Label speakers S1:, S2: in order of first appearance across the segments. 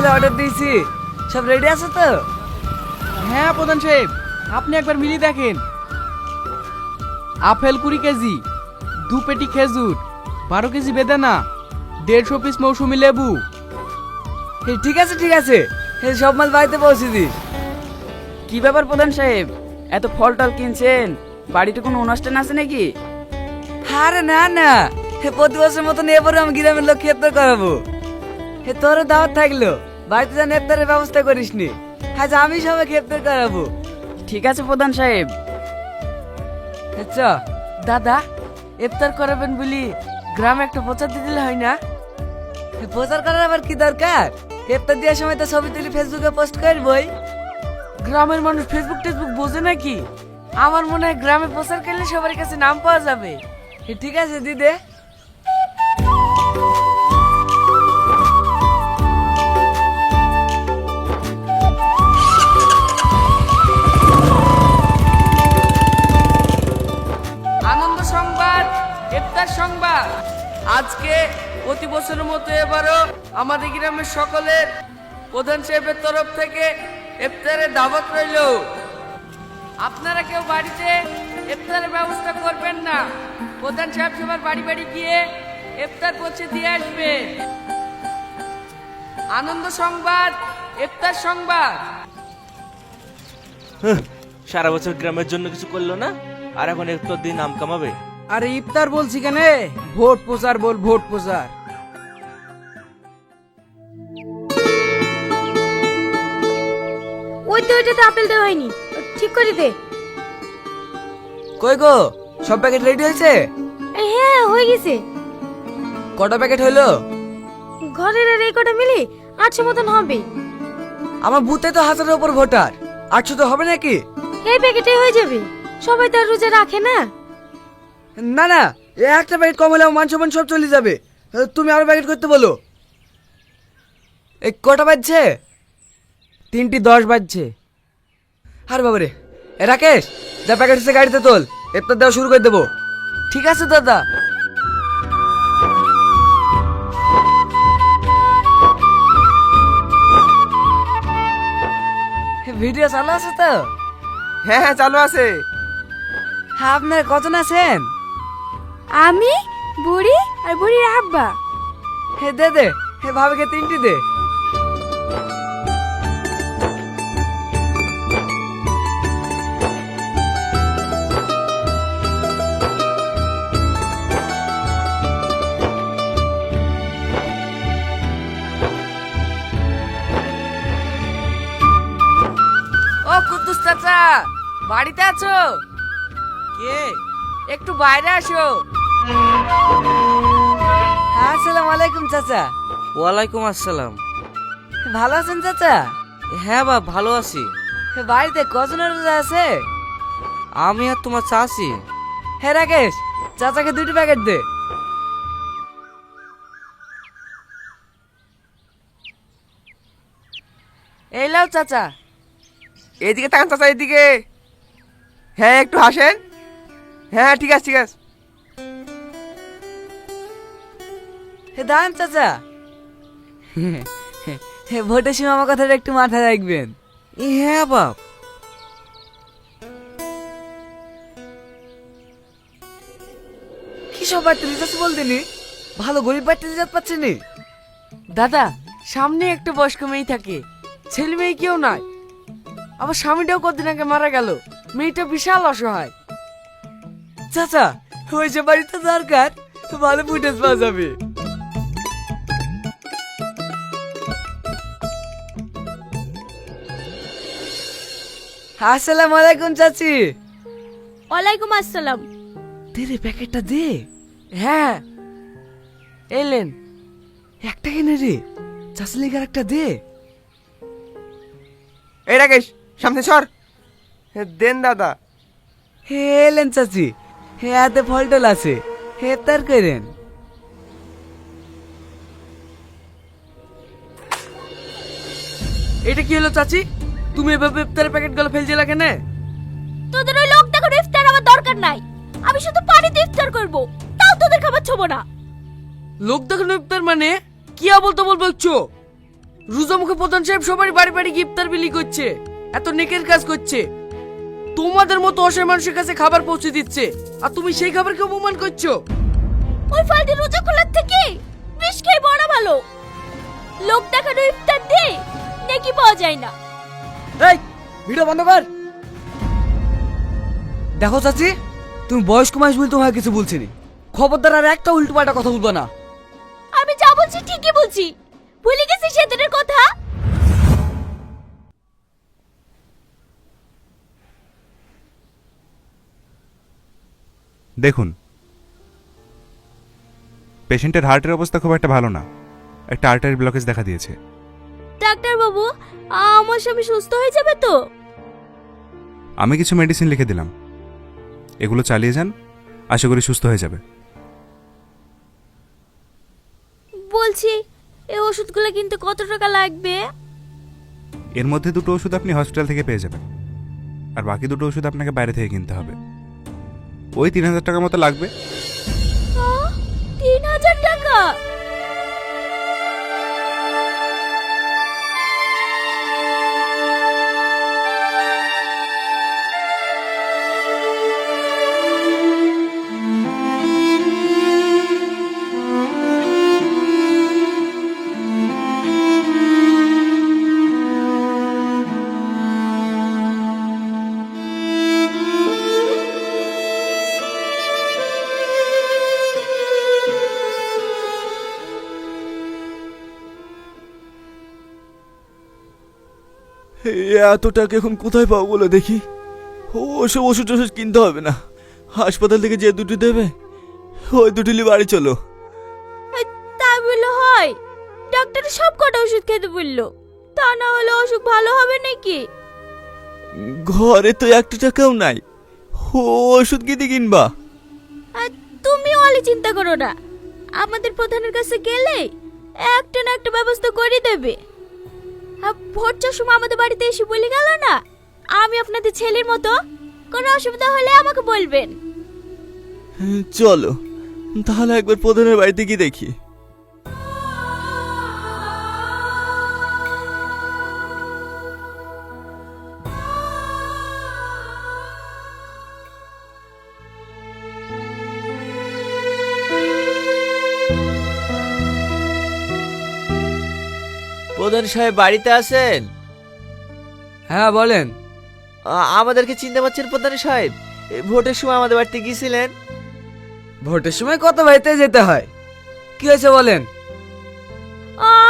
S1: মালে অর্ডার দিয়েছি। সব রেডি আছে তো?
S2: হ্যাঁ প্রধান সাহেব আপনি একবার মিলিয়ে দেখেন। আপেল কুড়ি কেজি দু পেটি খেজুর বারো কেজি বেদানা দেড়শো পিস মৌসুমি লেবু।
S1: ঠিক আছে ঠিক আছে। সব মাল বাড়িতে পৌঁছে দিস
S3: কি ব্যাপার প্রধান সাহেব? এত ফল টল কিনছেন? বাড়িতে কোনো অনুষ্ঠান আছে নাকি?
S1: আরে না না। প্রতি বছর মতন এবারে আমি গ্রামের লোক ইফতার করাবো। হে তোর দাওয়াত থাকল। বাড়িতে যেন ইফতারের ব্যবস্থা করিস নি আজ আমি সবাইকে ইফতার করাবো।
S3: ঠিক আছে প্রধান সাহেব।
S1: আচ্ছা দাদা ইফতার করাবেন বলি গ্রামে একটা প্রচার দিয়ে দিলে হয় না? প্রচার করার আবার কি দরকার? ইফতার দেওয়ার সময় তো ছবি তুলি ফেসবুকে পোস্ট করবই। গ্রামের মানুষ ফেসবুক টেসবুক বোঝে নাকি? আমার মনে হয় গ্রামে প্রচার করলে সবার কাছে নাম পাওয়া যাবে। ঠিক আছে দিদে।
S2: ইফতার সংবাদ। আজকে প্রতি বছরের মতো এবারও আমাদের গ্রামের সকলের প্রধান সাহেবের তরফ থেকে ইফতারের দাওয়াত রইল। আপনারা কেউ বাড়িতে ইফতারের ব্যবস্থা করবেন না। প্রধান সাহেব সবার বাড়ি বাড়ি গিয়ে ইফতার পৌঁছে দিয়ে আসবে। আনন্দ সংবাদ, ইফতার সংবাদ।
S4: সারা বছর গ্রামের জন্য কিছু করল না? আর এখন একটু দিন নাম কামাবে?
S2: আরে ইফতার বলছি কেন? ভোট প্রচার বল ভোট প্রচার।
S5: ওই তো ওইটাতে আপেল দেওয়া হয়নি। ঠিক করে দে।
S1: কই গো? সব প্যাকেট রেডি হয়েছে?
S5: এই হ্যাঁ হয়ে গেছে।
S1: কটা প্যাকেট হইল
S5: ঘরের আর এই কটা মিলে আটশো মতন হবে।
S1: আমার বুথে তো হাজারের উপর ভোটার। আটশো তো হবে নাকি?
S5: এই প্যাকেটে হয়ে যাবে। সবাই তো আর রোজা রাখে না।
S1: না না একটা প্যাকেট কম হলে আমার মান সম্মান সব চলে যাবে। তুমি আরও প্যাকেট করতে বলো। এই কটা বাজছে?
S2: তিনটি দশ বাজছে।
S1: আর বাবারে এ রাকেশ যা প্যাকেট হচ্ছে গাড়িতে তোল এরপর দেওয়া শুরু করে দেবো। ঠিক আছে দাদা। ভিডিও চালু আছে তো?
S4: হ্যাঁ হ্যাঁ চালু আছে।
S1: হ্যাঁ আপনার কজন আছেন?
S5: আমি বুড়ি আর বুড়ির আব্বা।
S1: হে দে দে হে ভাবিকে তিনটি দে।
S2: ও কুদ্দুস চাচা বাড়িতে আছো?
S4: কে?
S2: একটু বাইরে আসো।
S1: আসসালামু আলাইকুম চাচা।
S4: ওয়ালাইকুম আসসালাম।
S1: ভালো আছেন চাচা?
S4: হ্যাঁ বা ভালো আছি।
S1: বাড়িতে কজনের রোজা আছে?
S4: আমি আর তোমার চাষি
S1: হে রাকেশ চাচাকে দুটি প্যাকেট দে।
S2: এই লাও চাচা।
S4: এদিকে তাকান চাচা এদিকে। হ্যাঁ একটু হাসেন। হ্যাঁ ঠিক আছে ঠিক আছে।
S1: দাঁড়ান চাচা। হে ভোটের সময় আমার কথাটা একটু মাথায় রাখবেন।
S4: হ্যাঁ বাপ।
S1: কি সব বাড়তে রিচার্জ বলতেনি ভালো গরিব বাড়তে রিচার্জ পাচ্ছেনি
S2: দাদা সামনে একটা বয়স্ক মেয়ে থাকে। ছেলে মেয়ে কেউ নাই। আবার স্বামীটাও কদিন আগে মারা গেল। মেয়েটা বিশাল অসহায়।
S1: চাচা ওই যে বাড়িতে দরকার ভালো ফুটেজ পাওয়া যাবে। আসসালামু আলাইকুম চাচি।
S5: ওয়ালাইকুম আসসালাম।
S1: দে রে প্যাকেটটা দে।
S2: হ্যাঁ। এলেন
S1: একটা কিনে রে চাচি লেগার একটা দে।
S4: এই রাকেশ সামনে সর। দেন দাদা।
S1: হে এলেন চাচি। হে হাতে ফল টল আছে। হে তার করেন
S2: এটা কি হলো চাচি? তুমি এভাবে ইফতারের প্যাকেটগুলো ফেলছিলে কেন?
S5: তোদের ওই লোক দেখানো ইফতার আমার দরকার নাই। আমি শুধু পানিতে ইফতার করব তাও তোদের খাবার ছোবো না।
S2: লোক দেখানো ইফতার মানে? কি বলতে বলব একটু রুজমুখে প্রধান সাহেব সবারই বাড়ি বাড়ি গিফতার বিলি করছে এত নেকের কাজ করছে। তোমাদের মতো অসহায় মানুষের কাছে খাবার পৌঁছে দিচ্ছে আর তুমি সেই খাবারকে অপমান করছ।
S5: ওই ফালতু রোজা খোলার থেকে বিষ খেয়ে বড় ভালো। লোক দেখানো ইফতার দে নাকি পাওয়া যায় না।
S1: এই ভিডিও বন্ধ কর। দেখো চাচি তুমি বয়স্ক মানুষ বলে তোমাকে কিছু বলছি নি। খবরদার আর একটা উল্টো পাল্টা কথা বলব না।
S5: আমি যা বলছি ঠিকই বলছি। ভুলে গেছি সেদিনের কথা।
S6: দেখুন পেশেন্টের হার্টের অবস্থা খুব একটা ভালো না। একটা আর্টারি ব্লকেজ দেখা দিয়েছে।
S5: ডাক্তার বাবু আমার স্বামী সুস্থ হয়ে যাবে তো?
S6: আমি কিছু মেডিসিন লিখে দিলাম। এগুলো চালিয়ে যান আশা করি সুস্থ হয়ে যাবে।
S5: বলছি এই ওষুধগুলো কিনতে কত টাকা লাগবে?
S6: এর মধ্যে দুটো ওষুধ আপনি হসপিটাল থেকে পেয়ে যাবেন। আর বাকি দুটো ওষুধ আপনাকে বাইরে থেকে কিনতে হবে। ওই তিন হাজার টাকার মতো লাগবে।
S5: তিন হাজার টাকা?
S7: এত টাকা এখন কোথায় পাবো বলে দেখি? ওসব ওষুধ টষুধ কিনতে হবে না। হাসপাতাল থেকে যে দুটি দেবে ওই দুটি নিয়ে বাড়ি চলো।
S5: তা বললে হয়। ডাক্তার সব কটা ওষুধ খেতে বলল। তা না হলে অসুখ ভালো হবে নাকি?
S7: ঘরে তো একটা টাকাও নাই। ও ওষুধ কিনে কিনবা।
S5: আর তুমি অলি চিন্তা করো না। আমাদের প্রধানের কাছে গেলে একটা না একটা ব্যবস্থা করে দেবে। আর ভোটটার সময় আমাদের বাড়িতে এসে বলে গেল না, আমি আপনাদের ছেলের মতো, কোনো অসুবিধা হলে আমাকে বলবেন।
S7: চলো, তাহলে একবার প্রধানের বাড়িতে গিয়ে দেখি। প্রধান সাহেব বাড়িতে আছেন?
S1: হ্যাঁ বলেন।
S7: আ- আমাদেরকে চিনতে পারছেন প্রধান সাহেব? এ, ভোটের সময় আমাদের বাড়িতে গিয়েছিলেন।
S1: ভোটের সময় কত বাড়িতে যেতে হয়? কি হয়েছে বলেন?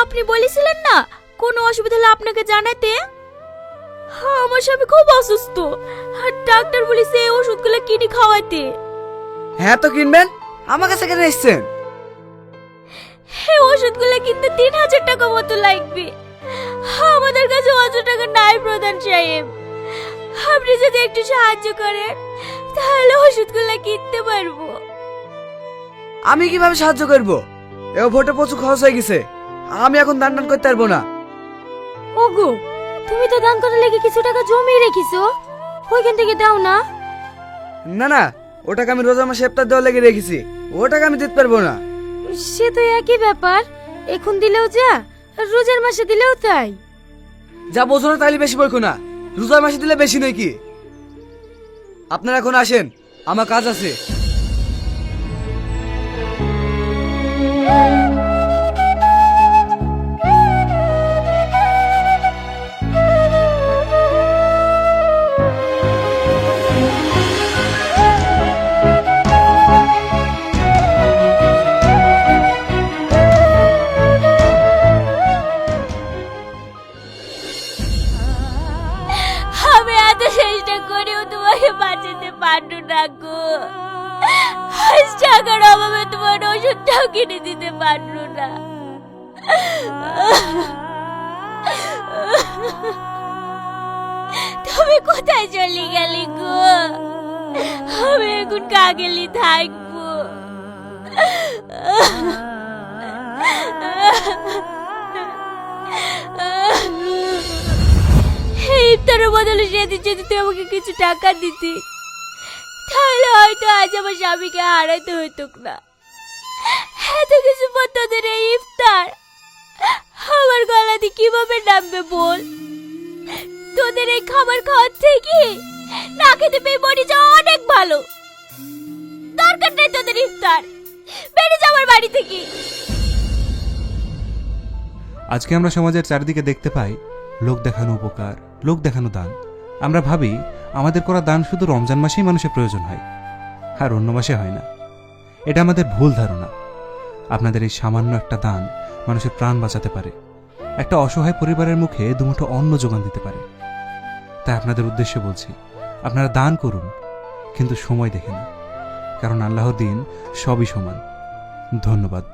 S5: আপনি বলেছিলেন না কোনো অসুবিধা হলে আপনাকে জানাতে? আমার স্বামী খুব অসুস্থ। আর ডাক্তার বলেছে এই ওষুধগুলো কিনে খাওয়াতে।
S1: হ্যাঁ তো কিনবেন? আমার কাছে কেন এসছেন?
S5: এই ওষুধগুলো কিনতে তিন হাজার টাকা মতো লাগবে। আমাদের কাছে অত টাকা নাই প্রধান সাহেব। আপনি যদি একটু সাহায্য করেন তাহলে ওষুধগুলো কিনতে পারব।
S1: আমি কীভাবে সাহায্য করব? এও ভোটে প্রচুর খরচ হয়ে গেছে। আমি এখন দান দান করতে পারব না।
S5: ওগো তুমি তো দান করার লেগে কিছু টাকা জমিয়ে রেখেছো। ওইখান থেকে দাও না।
S1: না না ওটাকে আমি রোজা মাসে ইফতার দেওয়া লেগে রেখেছি। ওটাকে আমি দিতে পারব না।
S5: সে তো একই ব্যাপার। এখন দিলেও যা, রোজার মাসে দিলেও তাই।
S1: যা বোঝো না তাইলে বেশি বইকো না। রোজার মাসে দিলে বেশি নয় কি? আপনারা এখন আসেন, আমার কাজ আছে।
S5: টাকার অভাবে তোমার ওষুধটাও কিনে দিতে পারল না। তুমি কোথায় চলে গেলে গো? আমি এখন কাগেলি থাকব। ইফতারের বদলে সেদিন যদি তুই আমাকে কিছু টাকা দিতি তাহলে হয়তো আজ আমার স্বামীকে হারাইতে হতো না। এত কিছু পর তোদের এই ইফতার। আমার গলাতে কীভাবে নামবে বল? তোদের এই খাবার খাওয়ার থেকে না খেতে পেয়ে মরে যাওয়া অনেক ভালো। দরকার নেই তোদের ইফতার। বেরিয়ে যাবার বাড়ি থেকে।
S6: আজকে আমরা সমাজের চারিদিকে দেখতে পাই লোক দেখানো উপকার, লোক দেখানো দান। আমরা ভাবি আমাদের করা দান শুধু রমজান মাসেই মানুষের প্রয়োজন হয়, আর অন্য মাসে হয় না। এটা আমাদের ভুল ধারণা। আপনাদের এই সামান্য একটা দান মানুষের প্রাণ বাঁচাতে পারে। একটা অসহায় পরিবারের মুখে দুমুঠো অন্ন যোগান দিতে পারে। তাই আপনাদের উদ্দেশ্যে বলছি, আপনারা দান করুন, কিন্তু সময় দেখে না। কারণ আল্লাহর দিন সবই সমান। ধন্যবাদ।